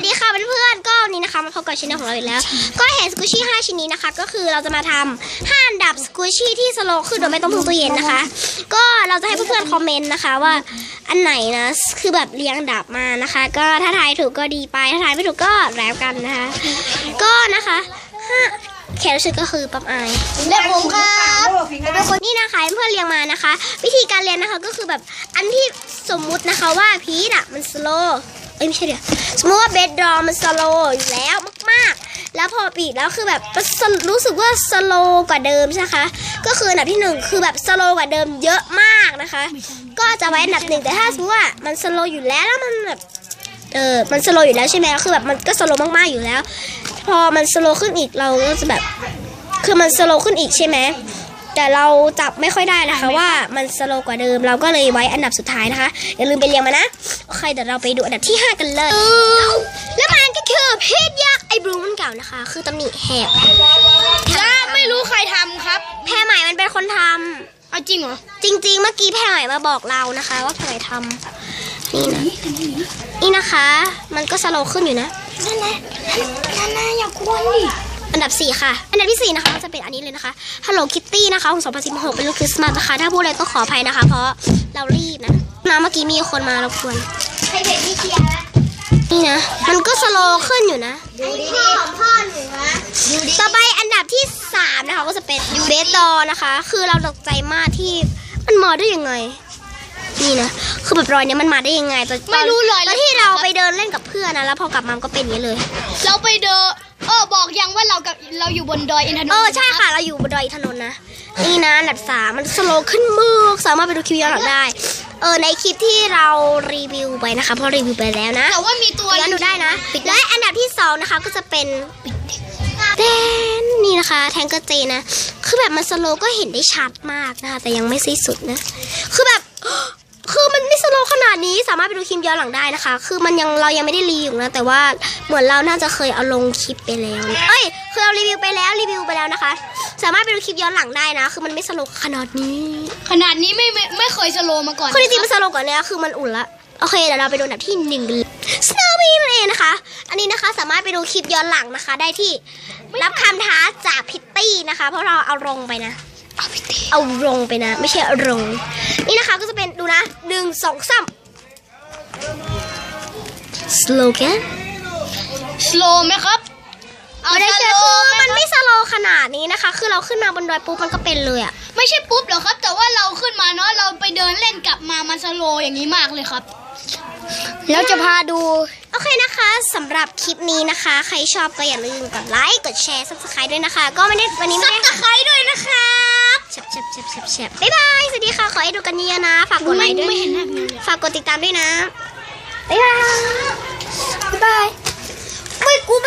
วัสดีค่ะเพื่อนๆก็วันนี้นะคะมาพบกับช anel ของเราอีกแล้ว ก็เห็นสกูชี่5ชิ้นนี้นะคะ ก็คือเราจะมาทำ5อันดับสกูชี่ที่สโลว์ขึ้นโดยไม่ต้องพึ่งตู้เย็นนะคะ ก็เราจะให้เพื่อนๆคอมเมนต์นะคะว่าอันไหนนะคือแบบเรียงอันดับมานะคะ ก็ถ้าทายถูกก็ดีไปถ้าทายไม่ถูกก็แล้วกันนะคะ ก็นะคะห้าแขกรับเชิญก็คือปั๊มอายเด็กผมครับเป็นคนนี่นะคะเพื่อนเรียงมานะคะ วิธีการเรียนนะคะก็คือแบบอันที่สมมุตินะคะว่าพีทอะมันสโล เอ้ยไม่ใช่เดี๋ยวสมมติว่าเบดดอมันสโลอยู่แล้วมากๆ แล้วพอปีดแล้วคือแบบรู้สึกว่าสโลกว่าเดิมใช่ไหมคะก็คืออันดับที่หนึ่งคือแบบสโลกว่าเดิมเยอะมากนะคะ ก็จะไว้อันดับหนึ่งแต่ถ้าสมมติว่ามันสโลอยู่แล้วแล้วมันแบบเออมันสโลอยู่แล้วใช่ไหมคือแบบมันก็สโลมากๆอยู่แล้ว พอมันสโลขึ้นอีกเราก็จะแบบคือมันสโลขึ้นอีกใช่ไหม แต่เราจับไม่ค่อยได้นะคะว่ามันสโลว์กว่าเดิม เราก็เลยไว้อันดับสุดท้ายนะคะ อย่าลืมไปเรียงมานะ โอเคเดี๋ยวเราไปดูอันดับที่ 5 กันเลย แล้วมันก็คือเพชรยักษ์ไอ้บลูมันเก่านะคะ คือตำหนิแหบจ้าไม่รู้ใครทำครับ แพรใหม่มันเป็นคนทเอาจริงเหรอำจริง ๆ เมื่อกี้แพรใหม่มาบอกเรานะคะ ว่าแพรใหม่ทำนี่นะนี่นะคะ มันก็สโลว์ขึ้นอยู่นะนั่นแหละนั่นแหละอย่ากวนดิ อันดับ 4 ค่ะ อันดับที่ 4 นะคะก็จะเป็นอันนี้เลยนะคะ Hello Kitty นะคะของ2016 เป็นลูกคริสต์มาสนะคะ ถ้าพูดอะไรก็ขออภัยนะคะ เพราะเรารีบนะนะเมื่อกี้มีคนมารบกวนให้เด็กที่เคลียร์แล้วนี่นะ มันก็สโลว์ขึ้นอยู่นะ ดูดิพ่อของพ่อหนูนะดูดิต่อไปอันดับที่ 3 นะคะก็จะเป็นเบสดอนะคะ คือเราตกใจมากที่มันมาได้ยังไง นี่นะ คือแบบรอยเนี้ยมันมาได้ยังไงตอนตอนไม่รู้เลยตอนที่เราไปเดินเล่นกับเพื่อนนะแล้วพอกลับมามันก็เป็นอย่างนี้เลย เราไปเดอ เออบอกยังว่าเรากับเราอยู่บนดอยอินทนนท์เออใช่ค่ะเราอยู่บนดอยอินทนนท์นะนี่นะอันดับสามมันสโลว์ขึ้นมือสามารถไปดูคลิปย้อนหลังได้เออในคลิปที่เรารีวิวไปนะคะเพราะรีวิวไปแล้วนะแต่ว่ามีตัวย้อนดูได้นะและอันดับที่สองนะคะก็จะเป็นแดนนี่นะคะแทงเกอร์เจนะ คือแบบมันสโลว์ก็เห็นได้ชัดมากนะคะแต่ยังไม่สิ้นสุดนะ คือแบบ คือมันไม่สโลว์ขนาดนี้สามารถไปดูคลิปย้อนหลังได้นะคะ คือมันยังเรายังไม่ได้รีวิวนะ แต่ว่าเหมือนเราน่าจะเคยเอาลงคลิปไปแล้วนะเอ้ย คือเรารีวิวไปแล้วรีวิวไปแล้วนะคะ สามารถไปดูคลิปย้อนหลังได้นะ คือมันไม่สโลว์ขนาดนี้ ขนาดนี้ไม่ไม่ไม่เคยสโลว์มาก่อนคือจริงๆมันสโลว์กว่านี้คือมันอุ่นละ โอเคเดี๋ยวเราไปดูอันดับที่หนึ่งกันเลย Snowy นั่นเองนะคะ อันนี้นะคะสามารถไปดูคลิปย้อนหลังนะคะ ได้ที่รับคำท้าจากพิตตี้นะคะ เพราะเราเอาลงไปนะเอาไปตีเอาลงไปนะ ไม่ใช่เอาลง นี่นะคะก็จะเป็นดูนะหนึ่งสองสาม slogan สโลว์ไหมครับเอาไม่ได้สเชื่อโลคือว์ไหมมันไม่สโลว์ขนาดนี้นะคะ คือเราขึ้นมาบนดอยปุ๊บมันก็เป็นเลยอะไม่ใช่ปุ๊บหรอกครับ แต่ว่าเราขึ้นมาเนาะเราไปเดินเล่นกลับมามันสโลว์อย่างนี้มากเลยครับ แล้วจะพาดู โอเคนะคะสำหรับคลิปนี้นะคะ ใครชอบก็อย่าลืมกดไลค์ กดแชร์ subscribe ด้วยนะคะ ก็ไม่ได้วันนี้ไม่ได้ subscribe ด้วยนะครับแชบแชบแชบแชบแชบบ๊ายบาย สวัสดีค่ะ ขอให้ดูกันเยอะๆนะ ฝากกดไลค์ด้วยไม่เห็นหน้าพี่เลยฝากกดติดตามด้วยนะ บ๊ายบาย บ๊ายบายไม่กูไม่